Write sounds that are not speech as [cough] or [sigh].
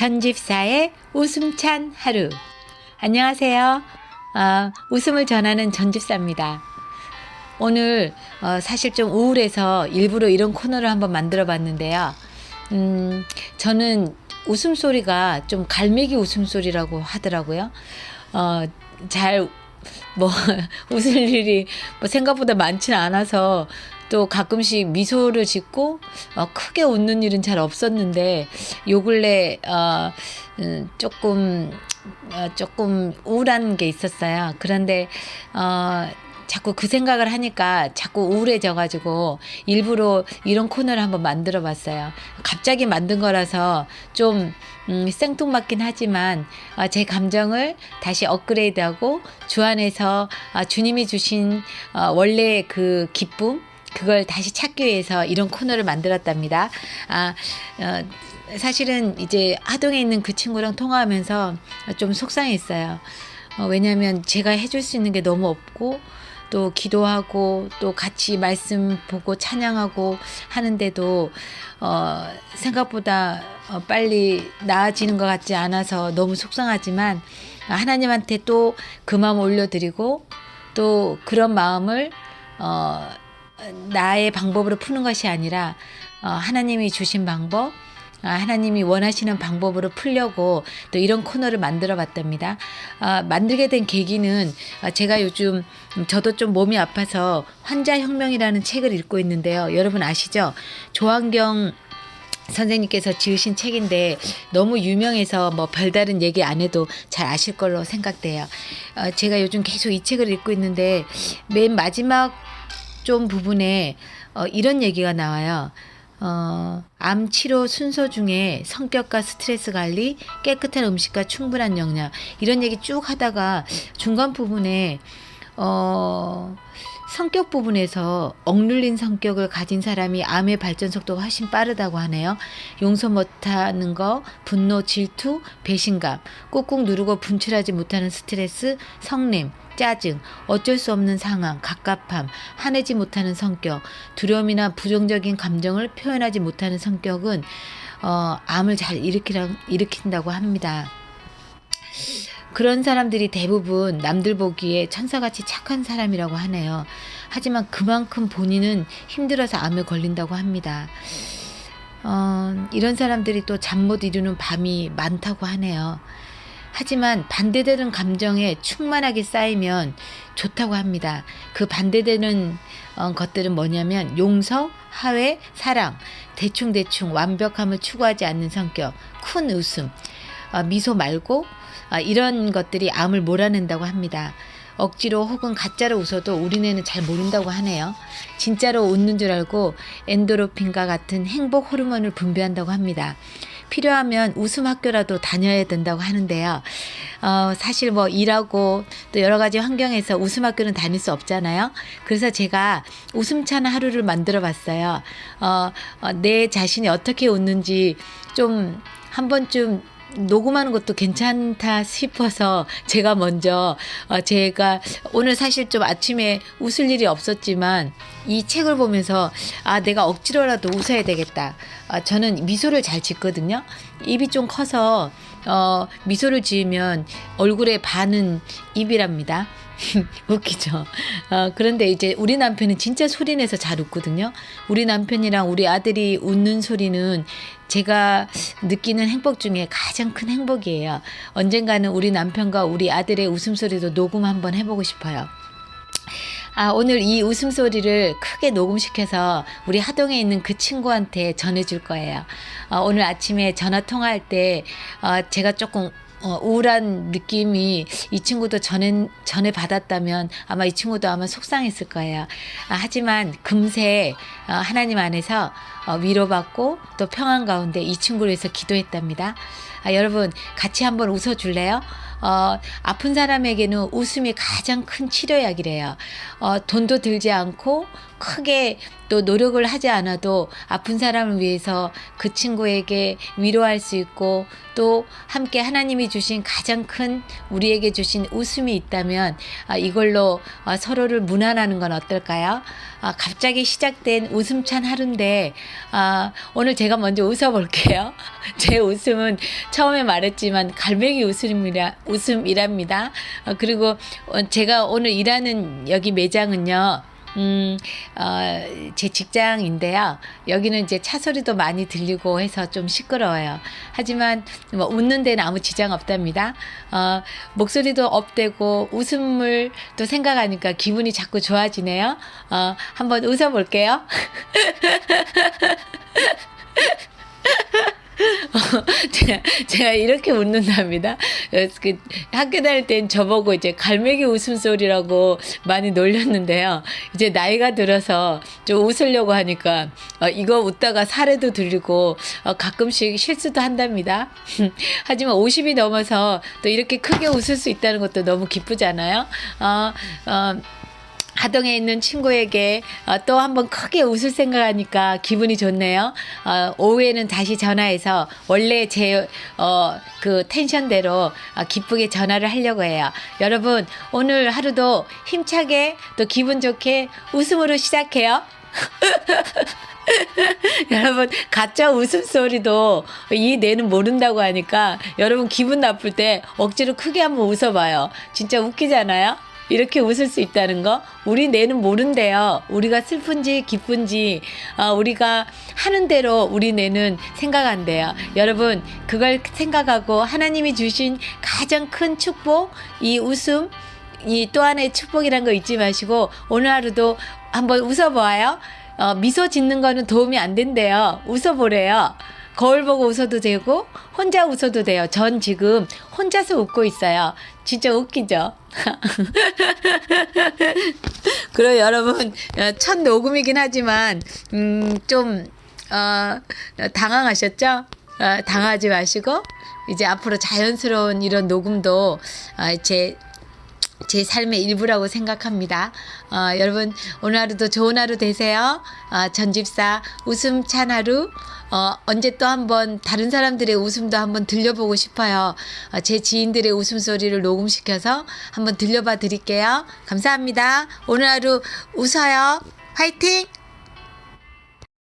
전집사의 웃음찬 하루. 안녕하세요. 어, 웃음을 전하는 전집사입니다. 오늘 어, 사실 좀 우울해서 일부러 이런 코너를 한번 만들어 봤는데요. 음, 저는 웃음소리가 좀 갈매기 웃음소리라고 하더라고요. 어, 잘, 뭐, [laughs] 웃을 일이 뭐 생각보다 많지는 않아서 또 가끔씩 미소를 짓고 어, 크게 웃는 일은 잘 없었는데 요 근래 어, 음, 조금 어, 조금 우울한 게 있었어요. 그런데 어, 자꾸 그 생각을 하니까 자꾸 우울해져 가지고 일부러 이런 코너를 한번 만들어 봤어요. 갑자기 만든 거라서 좀 음, 생뚱맞긴 하지만 어, 제 감정을 다시 업그레이드하고 주 안에서 어, 주님이 주신 어, 원래 그 기쁨 그걸 다시 찾기 위해서 이런 코너를 만들었답니다. 아, 어, 사실은 이제 하동에 있는 그 친구랑 통화하면서 좀 속상했어요. 어, 왜냐하면 제가 해줄 수 있는 게 너무 없고 또 기도하고 또 같이 말씀 보고 찬양하고 하는데도 어, 생각보다 어, 빨리 나아지는 것 같지 않아서 너무 속상하지만 하나님한테 또 그 마음 올려드리고 또 그런 마음을 어, 나의 방법으로 푸는 것이 아니라 어, 하나님이 주신 방법, 아, 하나님이 원하시는 방법으로 풀려고 또 이런 코너를 만들어 봤답니다. 아, 만들게 된 계기는 아, 제가 요즘 저도 좀 몸이 아파서 환자혁명이라는 책을 읽고 있는데요. 여러분 아시죠? 조한경 선생님께서 지으신 책인데 너무 유명해서 뭐 별다른 얘기 안 해도 잘 아실 걸로 생각돼요. 어, 제가 요즘 계속 이 책을 읽고 있는데 맨 마지막 좀 부분에 어, 이런 얘기가 나와요. 어, 암 치료 순서 중에 성격과 스트레스 관리, 깨끗한 음식과 충분한 영양 이런 얘기 쭉 하다가 중간 부분에 어, 성격 부분에서 억눌린 성격을 가진 사람이 암의 발전 속도가 훨씬 빠르다고 하네요. 용서 못하는 거, 분노, 질투, 배신감, 꾹꾹 누르고 분출하지 못하는 스트레스, 성냄, 짜증, 어쩔 수 없는 상황, 갑갑함, 화내지 못하는 성격, 두려움이나 부정적인 감정을 표현하지 못하는 성격은 어, 암을 잘 일으키라, 일으킨다고 합니다. 그런 사람들이 대부분 남들 보기에 천사같이 착한 사람이라고 하네요. 하지만 그만큼 본인은 힘들어서 암에 걸린다고 합니다. 어, 이런 사람들이 또 잠 못 이루는 밤이 많다고 하네요. 하지만 반대되는 감정에 충만하게 쌓이면 좋다고 합니다. 그 반대되는 어, 것들은 뭐냐면 용서, 하회, 사랑, 대충대충 완벽함을 추구하지 않는 성격, 큰 웃음, 어, 미소 말고 어, 이런 것들이 암을 몰아낸다고 합니다. 억지로 혹은 가짜로 웃어도 우리네는 잘 모른다고 하네요. 진짜로 웃는 줄 알고 엔도로핀과 같은 행복 호르몬을 분비한다고 합니다. 필요하면 웃음 학교라도 다녀야 된다고 하는데요. 어, 사실 뭐 일하고 또 여러 가지 환경에서 웃음 학교는 다닐 수 없잖아요. 그래서 제가 웃음찬 하루를 만들어 봤어요. 어, 어, 내 자신이 어떻게 웃는지 좀 한 번쯤 녹음하는 것도 괜찮다 싶어서 제가 먼저 어 제가 오늘 사실 좀 아침에 웃을 일이 없었지만 이 책을 보면서 아 내가 억지로라도 웃어야 되겠다. 아 저는 미소를 잘 짓거든요. 입이 좀 커서 어 미소를 지으면 얼굴에 반은 입이랍니다. [laughs] 웃기죠. 어, 그런데 이제 우리 남편은 진짜 소리 내서 잘 웃거든요. 우리 남편이랑 우리 아들이 웃는 소리는 제가 느끼는 행복 중에 가장 큰 행복이에요. 언젠가는 우리 남편과 우리 아들의 웃음소리도 녹음 한번 해보고 싶어요. 아, 오늘 이 웃음소리를 크게 녹음시켜서 우리 하동에 있는 그 친구한테 전해줄 거예요. 어, 오늘 아침에 전화 통화할 때, 어, 제가 조금 어, 우울한 느낌이 이 친구도 전에, 전에 받았다면 아마 이 친구도 아마 속상했을 거예요. 아, 하지만 금세 어, 하나님 안에서 어, 위로받고 또 평안 가운데 이 친구를 위해서 기도했답니다. 아, 여러분 같이 한번 웃어줄래요? 어, 아픈 사람에게는 웃음이 가장 큰 치료약이래요. 어, 돈도 들지 않고 크게 또 노력을 하지 않아도 아픈 사람을 위해서 그 친구에게 위로할 수 있고 또 함께 하나님이 주신 가장 큰 우리에게 주신 웃음이 있다면 아, 이걸로 아, 서로를 무난하는 건 어떨까요? 아, 갑자기 시작된 웃음찬 하루인데 아, 오늘 제가 먼저 웃어볼게요. [laughs] 제 웃음은 처음에 말했지만 갈매기 웃음이라 웃음이랍니다. 아, 그리고 어, 제가 오늘 일하는 여기 매장은요. 음, 어, 제 직장인데요. 여기는 이제 차 소리도 많이 들리고 해서 좀 시끄러워요. 하지만 뭐 웃는 데는 아무 지장 없답니다. 어, 목소리도 업되고 웃음을 또 생각하니까 기분이 자꾸 좋아지네요. 어, 한번 웃어볼게요. [laughs] [laughs] 제가, 제가 이렇게 웃는답니다. 그 학교 다닐 땐 저보고 이제 갈매기 웃음소리라고 많이 놀렸는데요. 이제 나이가 들어서 좀 웃으려고 하니까 어, 이거 웃다가 사례도 들리고 어, 가끔씩 실수도 한답니다. [laughs] 하지만 50이 넘어서 또 이렇게 크게 웃을 수 있다는 것도 너무 기쁘잖아요. 어, 어, 하동에 있는 친구에게 어, 또 한번 크게 웃을 생각하니까 기분이 좋네요. 어, 오후에는 다시 전화해서 원래 제 어, 그 텐션대로 어, 기쁘게 전화를 하려고 해요. 여러분 오늘 하루도 힘차게 또 기분 좋게 웃음으로 시작해요. [laughs] 여러분 가짜 웃음소리도 이 뇌는 모른다고 하니까 여러분 기분 나쁠 때 억지로 크게 한번 웃어봐요. 진짜 웃기잖아요. 이렇게 웃을 수 있다는 거 우리 뇌는 모른대요. 우리가 슬픈지 기쁜지 어, 우리가 하는 대로 우리 뇌는 생각한대요. 여러분 그걸 생각하고 하나님이 주신 가장 큰 축복 이 웃음 이 또 하나의 축복이란 거 잊지 마시고 오늘 하루도 한번 웃어봐요. 어, 미소 짓는 거는 도움이 안 된대요. 웃어보래요. 거울 보고 웃어도 되고 혼자 웃어도 돼요. 전 지금 혼자서 웃고 있어요. 진짜 웃기죠? [laughs] 그리고 여러분 어, 첫 녹음이긴 하지만 음, 좀 어, 당황하셨죠? 어, 당하지 마시고 이제 앞으로 자연스러운 이런 녹음도 어, 제 제 삶의 일부라고 생각합니다. 어, 여러분 오늘 하루도 좋은 하루 되세요. 어, 전집사 웃음 찬 하루. 어, 언제 또 한번 다른 사람들의 웃음도 한번 들려보고 싶어요. 어, 제 지인들의 웃음소리를 녹음시켜서 한번 들려봐 드릴게요. 감사합니다. 오늘 하루 웃어요. 화이팅!